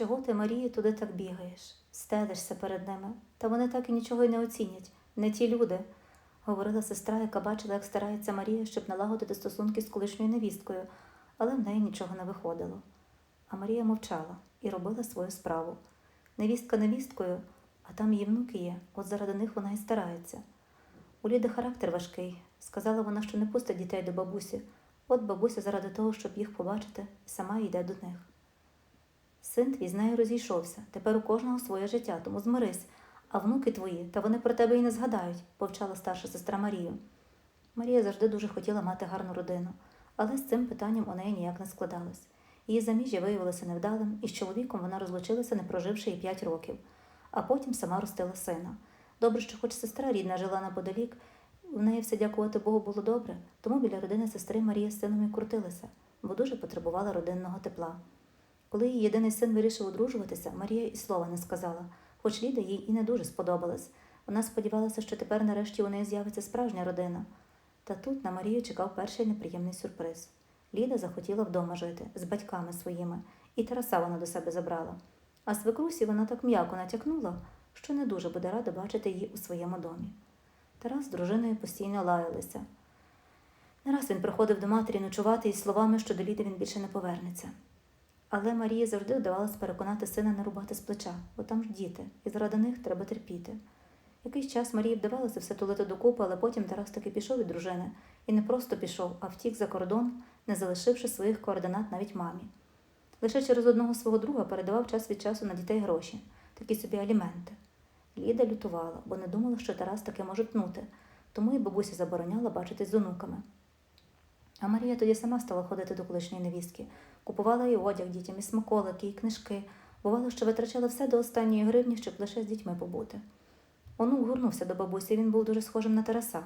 Чого ти, Марія, туди так бігаєш? Стелишся перед ними, та вони так і нічого й не оцінять, не ті люди, говорила сестра, яка бачила, як старається Марія, щоб налагодити стосунки з колишньою невісткою, але в неї нічого не виходило. А Марія мовчала і робила свою справу. Невістка невісткою, а там її внуки є, от заради них вона і старається. У Ліди характер важкий. Сказала вона, що не пустить дітей до бабусі. От бабуся заради того, щоб їх побачити, сама йде до них. Син твій з нею розійшовся. Тепер у кожного своє життя, тому змирись. А внуки твої, та вони про тебе і не згадають, повчала старша сестра Марію. Марія завжди дуже хотіла мати гарну родину, але з цим питанням у неї ніяк не складалось. Її заміжжя виявилося невдалим, і з чоловіком вона розлучилася, не проживши і п'ять років, а потім сама ростила сина. Добре, що хоч сестра рідна жила неподалік, в неї все, дякувати Богу, було добре, тому біля родини сестри Марія з сином і крутилася, бо дуже потребувала родинного тепла. Коли її єдиний син вирішив одружуватися, Марія і слова не сказала, хоч Ліда їй і не дуже сподобалась. Вона сподівалася, що тепер нарешті у неї з'явиться справжня родина. Та тут на Марію чекав перший неприємний сюрприз. Ліда захотіла вдома жити з батьками своїми, і Тараса вона до себе забрала. А свекрусі вона так м'яко натякнула, що не дуже буде рада бачити її у своєму домі. Тарас з дружиною постійно лаялися. Не раз він приходив до матері ночувати із словами, що до Ліди він більше не повернеться. Але Марії завжди вдавалось переконати сина не рубати з плеча, бо там ж діти, і заради них треба терпіти. Якийсь час Марії вдавалося все тулити докупи, але потім Тарас таки пішов від дружини і не просто пішов, а втік за кордон, не залишивши своїх координат навіть мамі. Лише через одного свого друга передавав час від часу на дітей гроші, такі собі аліменти. Ліда лютувала, бо не думала, що Тарас таки може пнути, тому і бабуся забороняла бачитись з онуками. А Марія тоді сама стала ходити до колишньої невістки, купувала і одяг дітям, і смаколики, і книжки. Бувало, що витрачала все до останньої гривні, щоб лише з дітьми побути. Онук гурнувся до бабусі, він був дуже схожим на Тараса,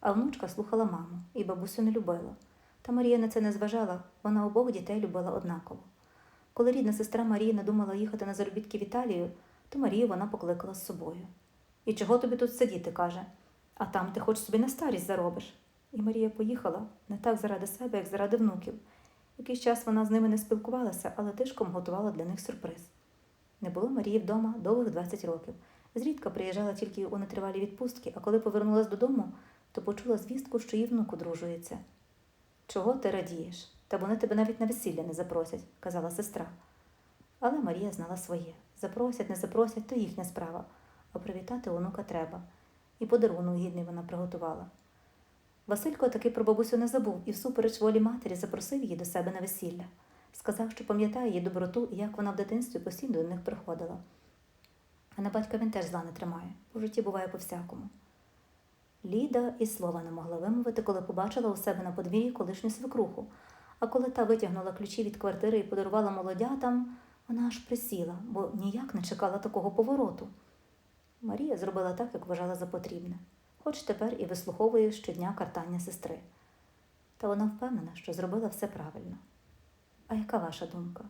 а внучка слухала маму і бабусю не любила. Та Марія на це не зважала, вона обох дітей любила однаково. Коли рідна сестра Марії надумала їхати на заробітки в Італію, то Марію вона покликала з собою. І чого тобі тут сидіти, каже, а там ти хоч собі на старість заробиш. І Марія поїхала не так заради себе, як заради внуків. Якийсь час вона з ними не спілкувалася, але тишком готувала для них сюрприз. Не було Марії вдома довгих 20 років. Зрідка приїжджала тільки у нетривалі відпустки, а коли повернулась додому, то почула звістку, що її внук одружується. Чого ти радієш? Та вони тебе навіть на весілля не запросять, казала сестра. Але Марія знала своє запросять, не запросять, то їхня справа, а привітати онука треба. І подарунок гідний вона приготувала. Василько таки про бабусю не забув і всупереч волі матері запросив її до себе на весілля. Сказав, що пам'ятає її доброту і як вона в дитинстві постійно до них приходила. А на батька він теж зла не тримає, у житті буває по-всякому. Ліда і слова не могла вимовити, коли побачила у себе на подвір'ї колишню свекруху. А коли та витягнула ключі від квартири і подарувала молодятам, вона аж присіла, бо ніяк не чекала такого повороту. Марія зробила так, як вважала за потрібне, хоч тепер і вислуховує щодня картання сестри. Та вона впевнена, що зробила все правильно. А яка ваша думка?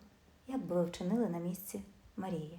Як би ви вчинили на місці Марії?